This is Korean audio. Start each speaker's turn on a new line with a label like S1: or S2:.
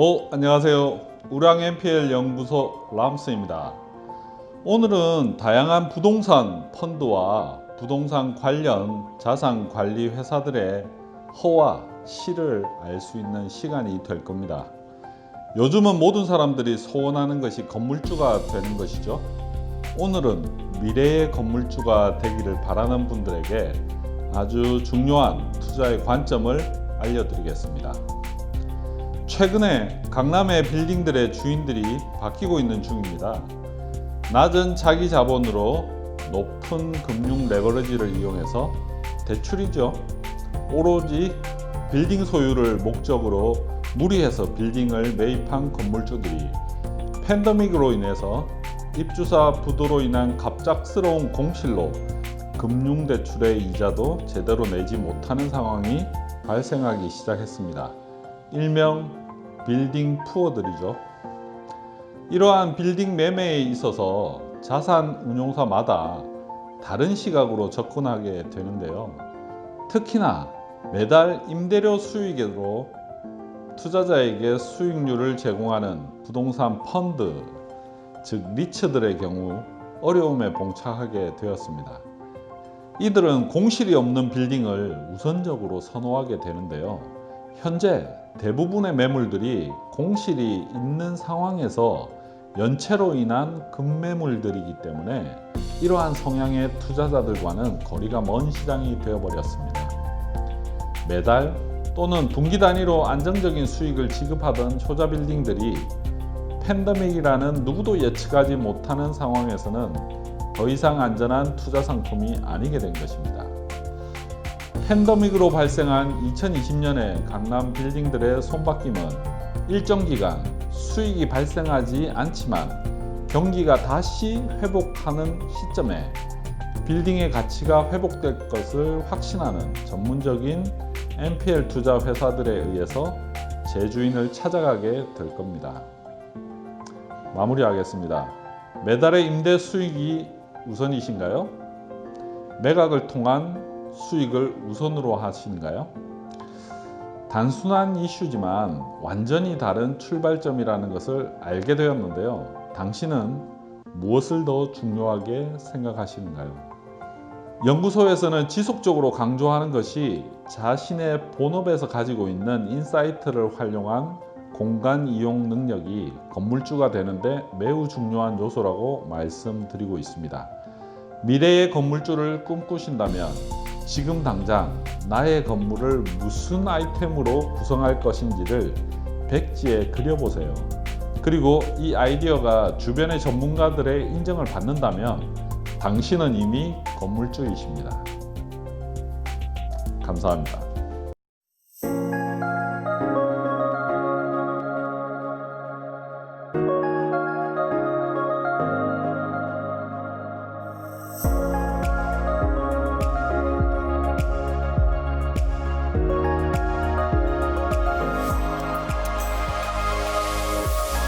S1: 어, 안녕하세요. 우랑 NPL 연구소 람스입니다. 오늘은 다양한 부동산 펀드와 부동산 관련 자산 관리 회사들의 허와 실을 알 수 있는 시간이 될 겁니다. 요즘은 모든 사람들이 소원하는 것이 건물주가 되는 것이죠. 오늘은 미래의 건물주가 되기를 바라는 분들에게 아주 중요한 투자의 관점을 알려드리겠습니다. 최근에 강남의 빌딩들의 주인들이 바뀌고 있는 중입니다. 낮은 자기 자본으로 높은 금융 레버리지를 이용해서 대출이죠. 오로지 빌딩 소유를 목적으로 무리해서 빌딩을 매입한 건물주들이 팬데믹으로 인해서 입주사 부도로 인한 갑작스러운 공실로 금융 대출의 이자도 제대로 내지 못하는 상황이 발생하기 시작했습니다. 일명 빌딩 푸어들이죠. 이러한 빌딩 매매에 있어서 자산 운용사마다 다른 시각으로 접근하게 되는데요. 특히나 매달 임대료 수익으로 투자자에게 수익률을 제공하는 부동산 펀드, 즉 리츠들의 경우 어려움에 봉착하게 되었습니다. 이들은 공실이 없는 빌딩을 우선적으로 선호하게 되는데요. 현재 대부분의 매물들이 공실이 있는 상황에서 연체로 인한 급매물들이기 때문에 이러한 성향의 투자자들과는 거리가 먼 시장이 되어버렸습니다. 매달 또는 분기 단위로 안정적인 수익을 지급하던 효자 빌딩들이 팬데믹이라는 누구도 예측하지 못하는 상황에서는 더 이상 안전한 투자 상품이 아니게 된 것입니다. 팬데믹으로 발생한 2020년의 강남 빌딩들의 손바뀜은 일정 기간 수익이 발생하지 않지만 경기가 다시 회복하는 시점에 빌딩의 가치가 회복될 것을 확신하는 전문적인 NPL 투자 회사들에 의해서 재주인을 찾아가게 될 겁니다. 마무리하겠습니다. 매달의 임대 수익이 우선이신가요? 매각을 통한 수익을 우선으로 하시는가요? 단순한 이슈지만 완전히 다른 출발점이라는 것을 알게 되었는데요. 당신은 무엇을 더 중요하게 생각하시는가요? 연구소에서는 지속적으로 강조하는 것이 자신의 본업에서 가지고 있는 인사이트를 활용한 공간 이용 능력이 건물주가 되는데 매우 중요한 요소라고 말씀드리고 있습니다. 미래의 건물주를 꿈꾸신다면 지금 당장 나의 건물을 무슨 아이템으로 구성할 것인지를 백지에 그려보세요. 그리고 이 아이디어가 주변의 전문가들의 인정을 받는다면 당신은 이미 건물주이십니다. 감사합니다.